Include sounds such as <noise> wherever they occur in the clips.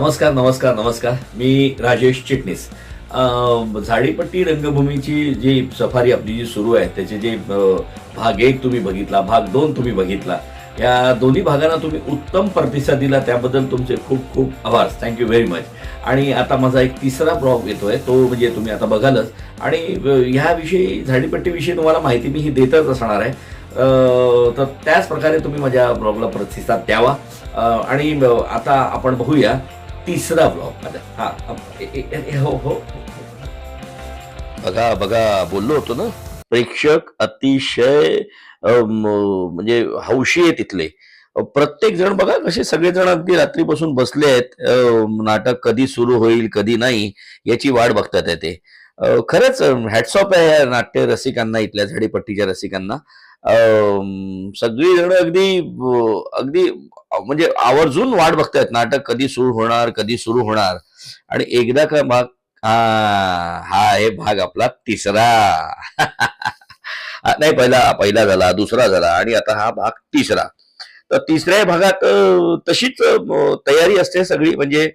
नमस्कार नमस्कार नमस्कार. मी राजेश चिटणीस. झाडीपट्टी रंगभूमीची जी सफारी आपली जी सुरू आहे त्याचे जे भाग एक तुम्ही बघितला भाग दोन तुम्ही बघितला या दोन्ही भागांना तुम्ही उत्तम प्रतिसाद दिला त्याबद्दल तुमचे खूप खूप आभार. थँक्यू व्हेरी मच आणि आता माझा एक तिसरा ब्लॉग येतोय तो म्हणजे तुम्ही आता बघालच. आणि ह्याविषयी झाडीपट्टीविषयी तुम्हाला माहिती मी ही देतच असणार आहे. तर त्याच प्रकारे तुम्ही माझ्या ब्लॉगला प्रतिसाद द्यावा. आणि आता आपण बघूया तिसरा ब्लॉग हा हो हो बघा बघा बोललो होतो ना. प्रेक्षक अतिशय म्हणजे हौशी आहे तिथले. प्रत्येक जण बघा कसे सगळेजण अगदी रात्रीपासून बसले आहेत. नाटक कधी सुरू होईल कधी नाही याची वाट बघतात आहे ते खरंच हॅटसॉप आहे या नाट्य रसिकांना इथल्या झाडीपट्टीच्या रसिकांना. सगळी जण अगदी अगदी म्हणजे आवर्जून वाट बघतायत. नाटक कधी सुरू होणार कधी सुरू होणार. आणि एकदा का भाग हा हा आहे भाग आपला तिसरा. <laughs> नाही पहिला पहिला झाला दुसरा झाला आणि आता हा भाग तिसरा. तर तिसऱ्या भागात तशीच तयारी असते सगळी. म्हणजे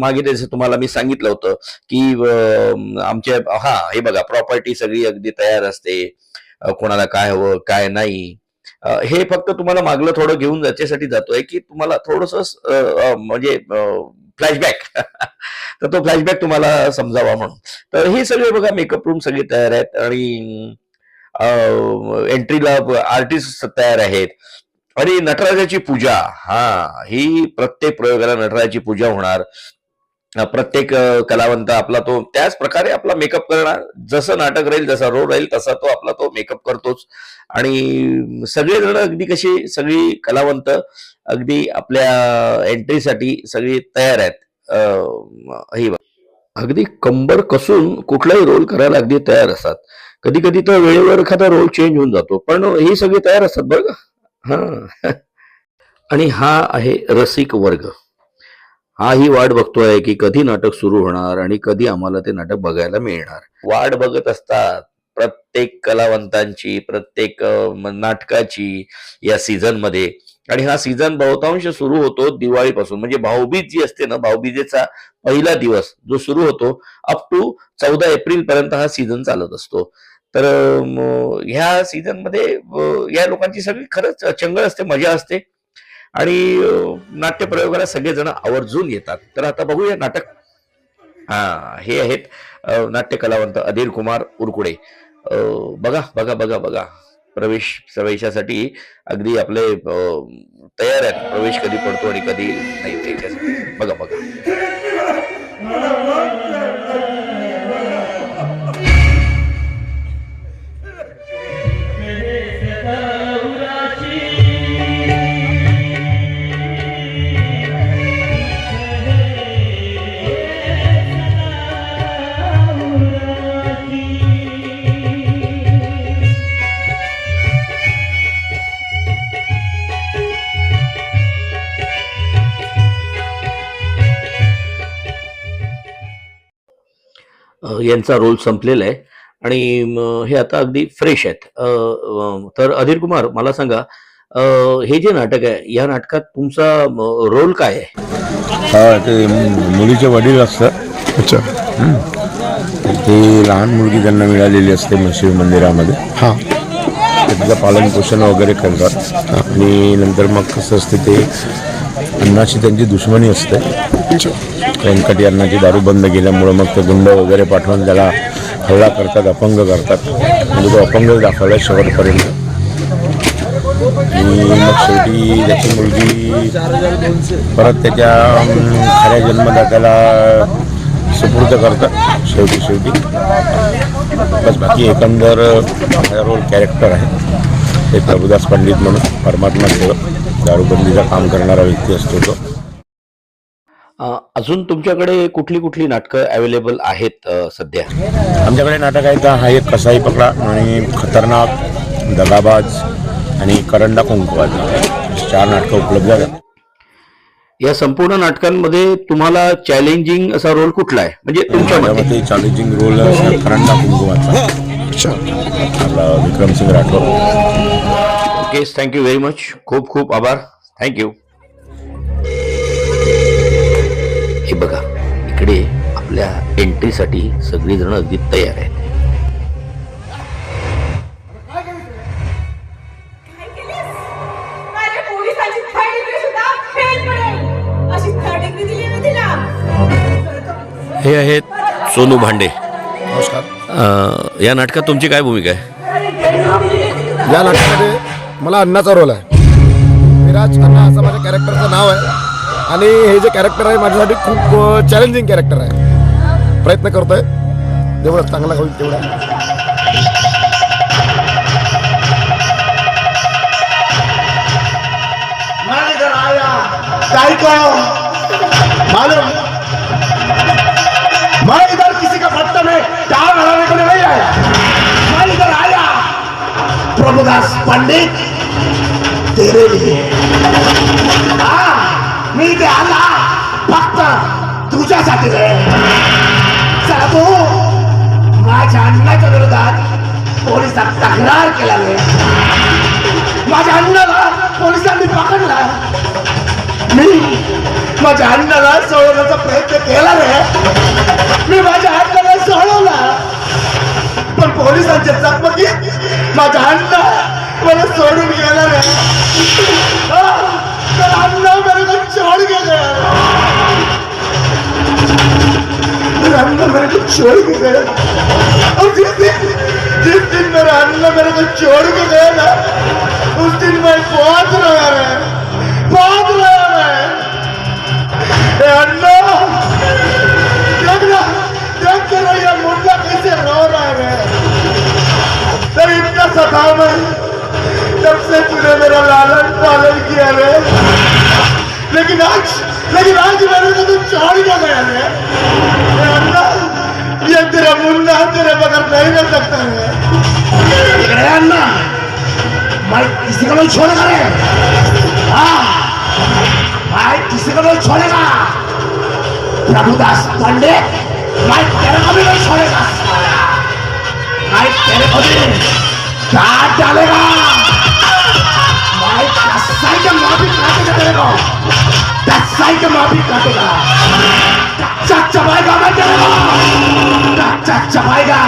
मागे जसं तुम्हाला मी सांगितलं होतं की आमच्या हा हे बघा प्रॉपर्टी सगळी अगदी तयार असते. कोणाला काय हवं काय नाही. हे फक्त तुम्हाला मागलं थोडं घेऊन याच्यासाठी जातोय की तुम्हाला थोडस म्हणजे फ्लॅशबॅक <laughs> तर तो फ्लॅशबॅक तुम्हाला समजावा म्हणून. तर हे सगळे बघा मेकअप रूम सगळे तयार आहेत आणि एंट्रीला आर्टिस्ट तयार आहेत. आणि नटराजाची पूजा हा ही प्रत्येक प्रयोगाला नटराजाची पूजा होणार. प्रत्येक कलावंत आपला तो त्याच प्रकारे आपला मेकअप करणार. जसं नाटक राहील जसा रोल राहील तसा तो आपला तो मेकअप करतोच. आणि सगळेजण अगदी कशी सगळी कलावंत अगदी आपल्या एंट्रीसाठी सगळी तयार आहेत. ही अगदी कंबर कसून कुठलाही रोल करायला अगदी तयार असतात. कधी कधी तर वेळेवर एखादा रोल चेंज होऊन जातो. पण ही सगळी तयार असतात बरं का? हा. <laughs> आणि हा आहे रसिक वर्ग. हाही वाट बघतोय की कधी नाटक सुरू होणार आणि कधी आम्हाला ते नाटक बघायला मिळणार. वाट बघत असतात प्रत्येक कलावंतांची प्रत्येक नाटकाची या सीझनमध्ये आणि हा सीझन बहुतांश सुरू होतो दिवाळीपासून. म्हणजे भाऊबीज जी असते ना भाऊबीजेचा पहिला दिवस जो सुरू होतो अप टू चौदा एप्रिल पर्यंत हा सीझन चालत असतो. तर ह्या सीझनमध्ये या लोकांची सगळी खरंच चंगळ असते मजा असते. आणि नाट्य प्रयोगाला सगळेजण आवर्जून येतात. तर आता बघूया नाटक. हा हे आहेत नाट्य कलावंत अधीर कुमार उरकुडे. बघा बघा बघा बघा. प्रवेश प्रवेशासाठी अगदी आपले तयार आहेत. प्रवेश कधी पडतो आणि कधी नाही त्यासाठी. बघा बघा. यांचा रोल संपलेला आहे. आणि हे आता अगदी फ्रेश आहेत. तर अधीर कुमार मला सांगा अ, हे जे नाटक आहे या नाटकात तुमचा रोल काय आहे? हा ते मुलीचे वडील असतात. अच्छा. ते लहान मुलगी त्यांना मिळालेली असते शिव मंदिरामध्ये. हां. ते तिचं पालन पोषण वगैरे करतात. आणि नंतर मग कसं असते ते अन्नाची त्यांची दुश्मनी असते. व्यंकटी अन्नाची दारू बंद केल्यामुळं मग ते गुंड वगैरे पाठवून त्याला हल्ला करतात अपंग करतात. म्हणजे तो अपंग दाखवला शेवटपर्यंत. आणि मग शेवटी त्याची मुलगी परत त्याच्या खऱ्या जन्मदात्याला सुपूर्द करतात शेवटी शेवटी. बस बाकी एकंदर रोल कॅरेक्टर आहे. एक प्रभुदास पंडित म्हणून परमात्मा सेवक. दारूबंदीचं काम करणारा व्यक्ती असतो तो. अ, अजून तुमच्याकडे कुठली कुठली नाटकं अवेलेबल आहेत सध्या? आमच्याकडे नाटक आहे का हा एक कसाई पकडा आणि खतरनाक दगाबाज आणि करंडा कुंकवाज चार नाटकं उपलब्ध आहेत. या संपूर्ण नाटकांमध्ये तुम्हाला चॅलेंजिंग असा रोल कुठला आहे? म्हणजे तुमच्या मते माझ्यामध्ये चॅलेंजिंग रोल करंडा कुंकवाचा आपला Vikramsingh Rathod. Okay thank you very much खूप खूप आभार. थँक्यू हे बघा इकडे आपल्या एंट्रीसाठी सगळीजण अगदी तयार आहेत. काय केलीस? माझ्या पोलिसाची थर्ड डिग्री सुद्धा फेल पडेल. अशी थर्ड डिग्री दिली मी तिला. हे आहेत सोनू भांडे. नमस्कार. या नाटकात तुमची काय भूमिका आहे? या नाटकामध्ये मला अण्णाचा रोल आहे. विराज अण्णा असं माझ्या कॅरेक्टरचं नाव आहे. आणि हे जे कॅरेक्टर आहे माझ्यासाठी खूप चॅलेंजिंग कॅरेक्टर आहे. प्रयत्न करतोय. जेवढा चांगला होईल तेवढा. मैं इधर मालूम? मैं इधर किसी का पत्ता में टावर हराने के लिए नहीं आया. मैं इधर आया. प्रभुदास पंडित. तेरे लिए। मी इथे आला फक्त तुझ्यासाठी रे। चला तू माझ्या अण्णाच्या विरोधात पोलिसात तक्रार केला रे माझ्या अण्णाला पोलिसांनी पकडला. मी माझ्या अण्णाला सोडवण्याचा प्रयत्न केला रे. मी माझ्या अण्णाला सोडवला. पण पोलिसांच्या चकमकीत माझ्या अण्णा मला सोडून गेला रे. अण्णा मेरे को छोड़ के गया अण्णा मेरे को छोड़ के गया और जिस दिन जिस दिन मेरा अण्णा मेरे को छोड़ के गया ना उस दिन मैं बहुत रोया रे. बहुत रोया मैं अण्णा देख ना देख के मुंडा कैसे रो रहा है रे. इतना सताव है तब से तूने मेरा लालन पालन किया रे लेकिन आज लेकिन आज मेरे को तू छोड़ के गया रे ए अण्णा ये तेरा मुन्ना तेरे बगैर नहीं रह सकता है। लेकिन ए अण्णा मैं किसी को नहीं छोड़ेगा रे। हाँ मैं किसी को नहीं छोड़ेगा प्रभुदास पंडित मैं तेरे को भी नहीं छोड़ेगा मैं तेरे को भी। काट डालेगा? काटेगा तेरे को कसाई के माफी काटेगा कच्चा चबाएगा मैं तेरे को कच्चा चबाएगा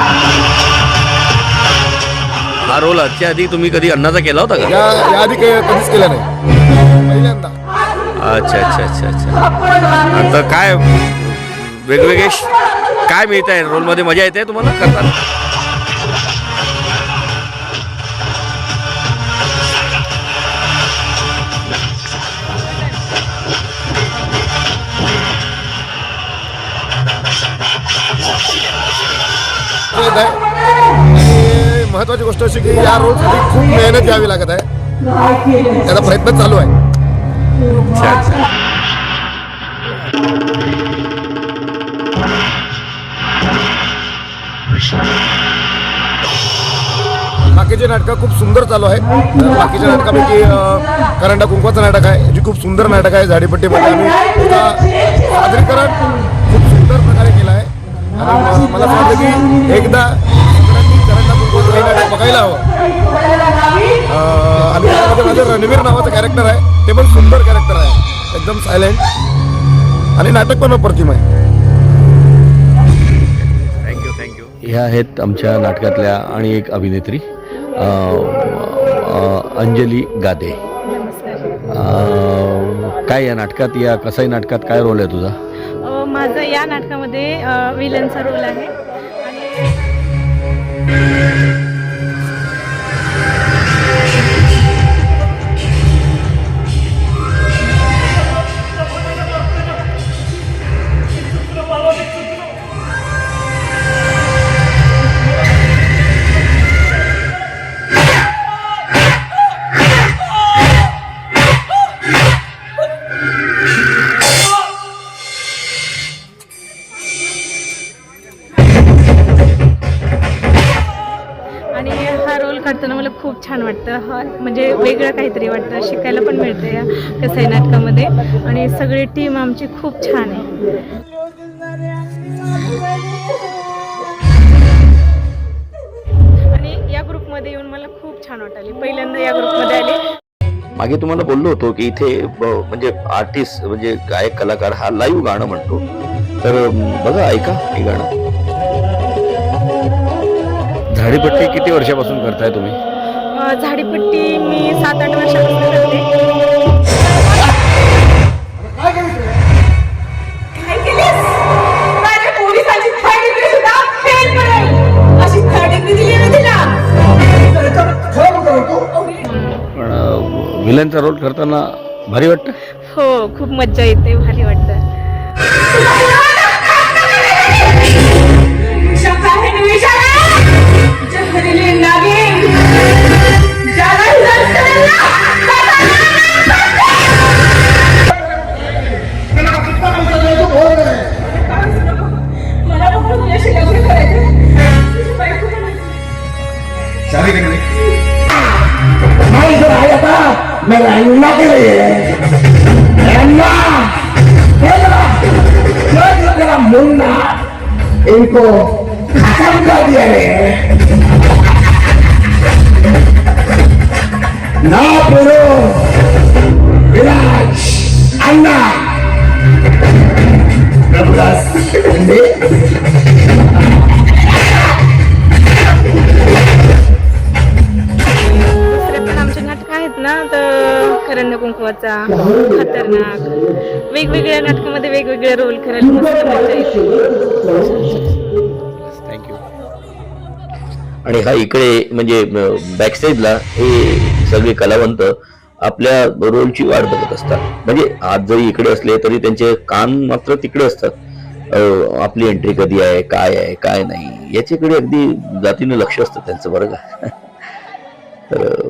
हा रोल आजच्या आधी तुम्ही कधी अण्णाचा केला होता का? या काही कधीच केलं नाही. पहिल्यांदा. अच्छा अच्छा अच्छा अच्छा. आता काय वेगवेगळे श- काय मिळत आहे रोलमध्ये मजा येते तुम्हाला करताना? महत्वाची गोष्ट अशी की या रोलसाठी खूप मेहनत घ्यावी लागत आहे. त्याचा प्रयत्न चालू आहे. बाकीचे नाटकं खूप सुंदर चालू आहेत. बाकीच्या नाटकापैकी करंडा कुंकवाचं नाटक आहे जे खूप सुंदर नाटक आहे झाडीपट्टीमध्ये. आम्ही सादरीकरण खूप सुंदर प्रकारे केलं आहे. मला वाटतं की एकदा हे नाटक बघायला हवं? आणि त्यामध्ये माझं रणवीर नावाचं कॅरेक्टर आहे. ते पण सुंदर कॅरेक्टर आहे. एकदम सायलेंट आणि नाटक पण अप्रतिम आहे. थँक्यू थँक्यू ह्या आहेत आमच्या नाटकातल्या आणि एक अभिनेत्री अंजली गादे. अं, काय या नाटकात या कसाई नाटकात काय रोल आहे तुझा? अ, माझा या नाटकामध्ये विलनचा रोल आहे. आणि या कसाई नाटकामध्ये आणि सगळी टीम आमची खूप छान आहे. आणि या ग्रुपमध्ये येऊन मला खूप छान वाटले. पहिल्यांदा या ग्रुपमध्ये आले. मागे तुम्हाला बोललो होतो की इथे म्हणजे आर्टिस्ट म्हणजे गायक कलाकार हा लाईव्ह गाणं म्हणतो. तर बघा ऐका हे गाणं. झाडीपट्टी किती वर्षापासून करताय तुम्ही? झाडीपट्टी मी सात आठ वर्षापासून करते. विलनचा रोल करताना भारी वाटतं? हो खूप मज्जा येते भारी वाटतं. ज्याला था मेरे अन्ना के लिए अन्ना तेरा तेरा तेरा मुन्ना इनको खत्म कर दिया गंध कुंकवाचा खतरनाक. वेगवेगळ्या नाटकामध्ये वेगवेगळे रोल करायला मस्त मजा येते. थँक्यू आणि हा इकडे म्हणजे बॅकस्टेजला हे सगळे कलावंत आपल्या रोलची वाट बघत असतात. म्हणजे आज जरी इकडे असले तरी त्यांचे कान मात्र तिकडे असतात. आपली एंट्री कधी आहे काय आहे काय नाही याच्याकडे अगदी जातीनं लक्ष असतं त्यांचं बरं का? <laughs> तर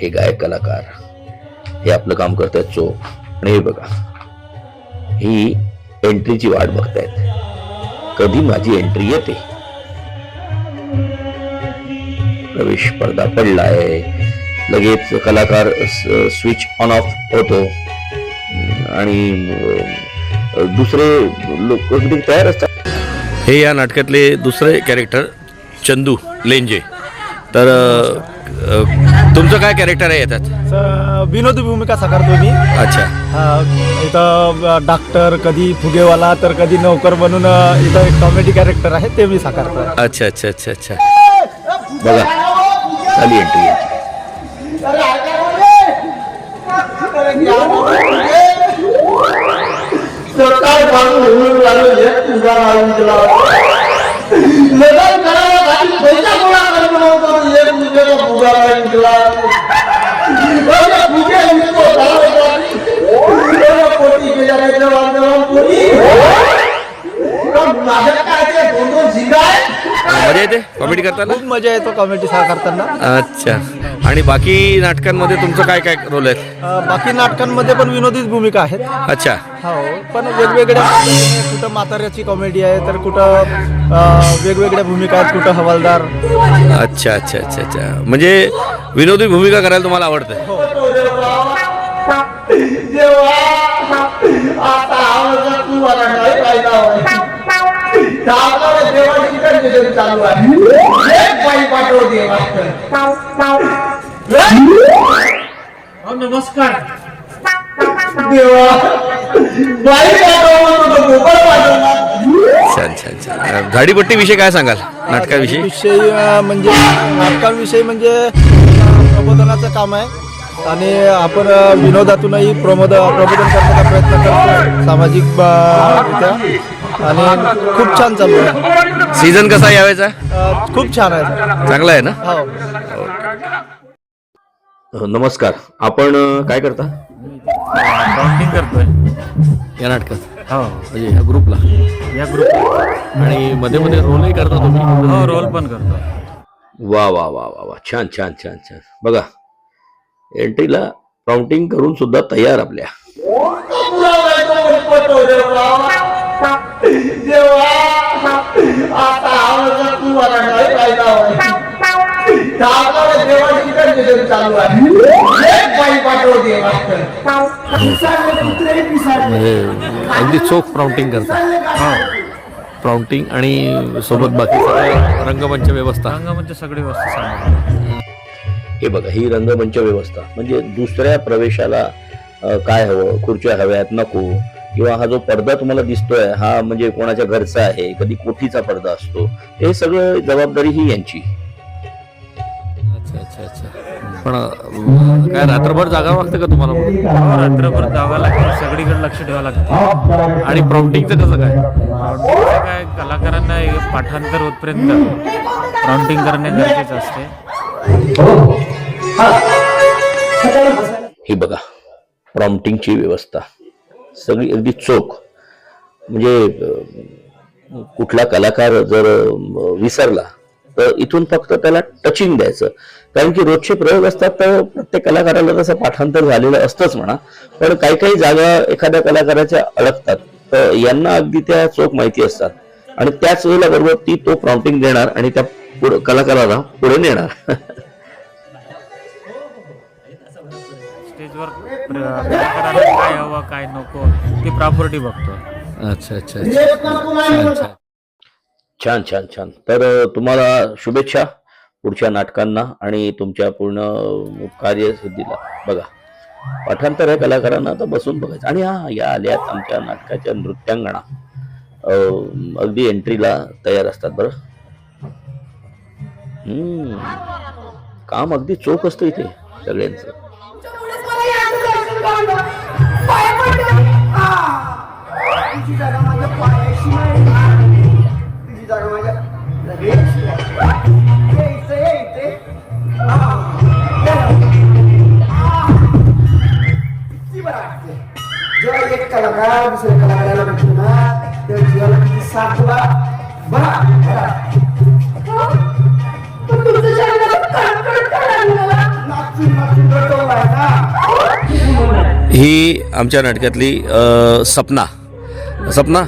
हे गायक कलाकार हे आपलं काम करतायत चो. आणि हे बघा ही एंट्रीची वाट बघतायत. कधी माझी एंट्री येते? प्रवेश पडदा पडलाय. लगेच कलाकार स्विच ऑन ऑफ होतो. आणि दुसरे लोक अगदी तयार असतात. हे या नाटकातले दुसरे कॅरेक्टर चंदू लेंजे. तर तुमचं काय कॅरेक्टर आहे स- विनोदी भूमिका साकारतो मी. अच्छा. हा, इथं अ, डॉक्टर कधी फुगेवाला तर कधी नौकर बनून अ, इथं एक कॉमेडी कॅरेक्टर आहे ते मी साकारतो अच्छा अच्छा अच्छा अच्छा. बघा झाली एंट्री पैसा మనం కూడా ఏ పూజలో పూజారా ఇంట్లో పూజ ఇంట్లో పోటీ పూజారైతే వందనం పోటీ నా దగ్గర అయితే मजा येते कॉमेडी करताना? खूप मजा येतो कॉमेडी साकारताना अच्छा. आणि बाकी नाटकांमध्ये तुमचं काय काय रोल आहे अ, बाकी नाटकांमध्ये पण विनोदीच भूमिका आहेत. अच्छा. हो पण वेगवेगळ्या कुठं म्हाताऱ्याची कॉमेडी आहे तर कुठं अ, वेगवेगळ्या भूमिका आहेत. कुठं हवालदार. अच्छा अच्छा अच्छा अच्छा. म्हणजे विनोदी भूमिका करायला तुम्हाला आवडतं? देवा आता आवाजात तू मला काय फायदा चालू आहे? एक बाई देवा नमस्कार. देवा. बाई पाठव म्हणतो गोपाळ पाठवला छान छान छान. झाडीपट्टी विषय काय सांगाल? नाटकाविषयी विषयी? म्हणजे नाटकांविषयी म्हणजे प्रबोधनाचं काम आहे. आणि आपण विनोदातूनही प्रमोद प्रबोधन करण्याचा प्रयत्न करतो सामाजिक आणि खूप छान चालू आहे. सीझन कसा यावेचा अ, खूप छान आहे. चांगला आहे ना? हो. नमस्कार. आपण अं, काय करता? काउंटिंग करतोय. या नाटकात. हो. म्हणजे ह्या ग्रुपला. या ग्रुप आणि मध्ये मध्ये रोलही करता तुम्ही? हो रोल पण करतो. वा वा वा वा वा. छान छान छान छान. बघा एंट्रीला काउंटिंग करून सुद्धा तयार आपल्या. देवा आता आवाजात तू मला काय फायदा होय आपल्याला देवाची इकडची तरी चालू आहे एक बाई पाठव देवा म्हणजे अगदी चोख प्राउंटिंग करता. प्राउंटिंग आणि सोबत बाकी सगळं रंगमंच व्यवस्था. रंगमंच सगळी वस्तू सांगा हे बघा ही रंगमंच व्यवस्था. म्हणजे दुसऱ्या प्रवेशाला काय हवं? खुर्च्या हव्यात नको. किंवा हा जो पडदा तुम्हाला दिसतोय हा म्हणजे कोणाच्या घरचा आहे कधी कोठीचा पडदा असतो हे सगळं जबाबदारी ही यांची. अच्छा अच्छा अच्छा. पण काय रात्रभर जागा लागतं का तुम्हाला रात्रभर जावं लागतं सगळीकडे लक्ष ठेवावं लागतं. आणि प्रॉम्प्टिंगचं कसं काय? काय कलाकारांना हे पाठांतर होतपर्यंत प्रॉन्टिंग करणे गरजेचं असते. ही बघा प्रॉम्प्टिंगची व्यवस्था. सगळी अगदी चोख. म्हणजे कुठला कलाकार जर विसरला तर इथून फक्त त्याला टचिंग द्यायचं. कारण की रोजचे प्रयोग असतात तर प्रत्येक कलाकाराला तसं पाठांतर झालेलं असतंच म्हणा पण काही काही जागा एखाद्या कलाकाराच्या अडकतात. तर यांना अगदी त्या चोख माहिती असतात. आणि त्याच वेळेला बरोबर ती तो प्रॉम्प्टिंग देणार आणि त्या पुढं- कलाकाराला पुढे नेणार. <laughs> स्टेजवर काय हवं काय नको ती प्रॉपर्टी बघतो अच्छा अच्छा अच्छा. छान छान. छान तर तुम्हाला शुभेच्छा पुढच्या नाटकांना आणि तुमच्या पूर्ण कार्यसिद्धीला. बघा पाठांतर आहे कलाकारांना तर बसून बघायचं. आणि हा या आल्यात आमच्या नाटकाच्या नृत्यांगणा. अगदी एंट्रीला तयार असतात बरं. हम्म. काम अगदी चोख असतं इथे सगळ्यांचं. तुझी जागा माझ्या पायाशी नाही. तुझी जागा माझ्या किती बरं वाटते. जेव्हा एक कलाकार दुसऱ्या कलाकाराला भेटतो ना तेव्हा जीवाला किती साथ बरा नाचून नाचून ना ही आमच्या नाटकातली अ, सपना. सपना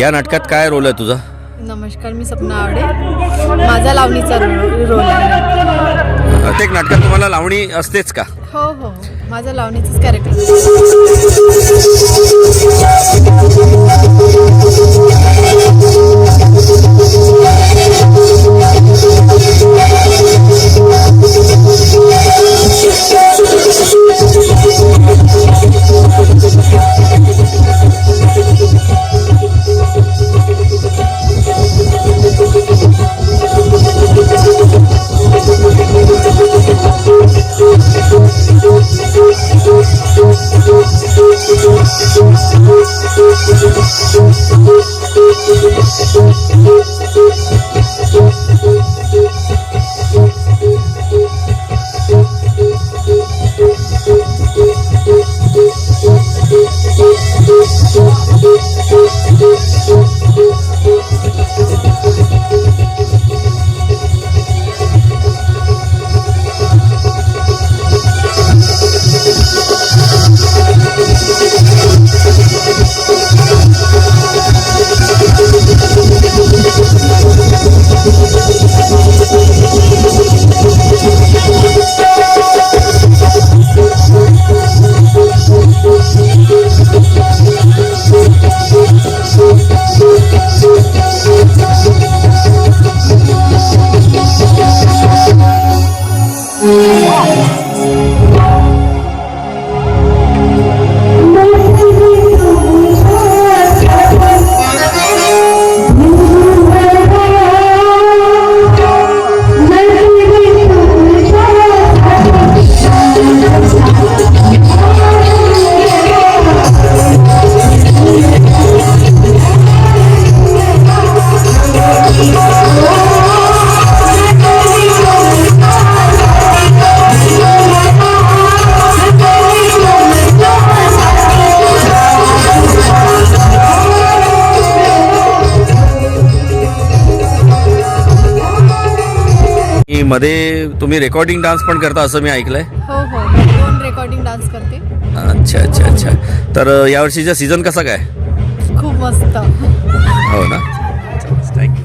या नाटकात काय रोल आहे तुझा? नमस्कार मी सपना आवडे. माझा लावणीचा रो- रोल आहे. प्रत्येक नाटकात तुम्हाला लावणी असतेच का? हो हो माझा लावणीचाच कॅरेक्टर की मध्ये तुम्ही रेकॉर्डिंग डान्स पण करता असं मी ऐकलंय हो हो दोन रेकॉर्डिंग डान्स करते अच्छा अच्छा अच्छा तर यावर्षीचा सीझन कसा काय खूप मस्त हो ना थँक्यू?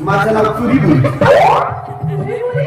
माझं नाव तुरी पुरी पुरी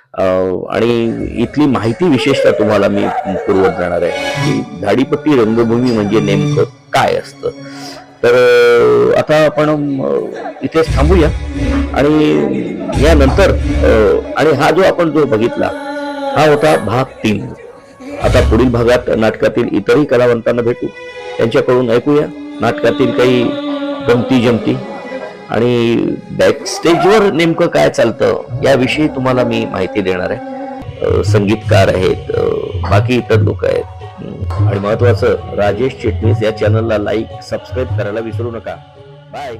आणि इथली माहिती विशेषतः तुम्हाला मी पुरवत जाणार आहे की झाडीपट्टी रंगभूमी म्हणजे नेमकं काय असतं. तर आता आपण इथेच थांबूया. आणि यानंतर आणि हा जो आपण जो बघितला हा होता भाग तीन. आता पुढील भागात नाटकातील इतरही कलावंतांना भेटू. त्यांच्याकडून ऐकूया. नाटकातील काही गमती जमती आणि बॅक स्टेजवर नेमकं काय चालतं याविषयी तुम्हाला मी माहिती देणार आहे. संगीतकार आहेत बाकी इतर लोक आहेत. आणि महत्वाचं राजेश चिटणीस या चॅनलला लाईक सबस्क्राईब करायला विसरू नका. बाय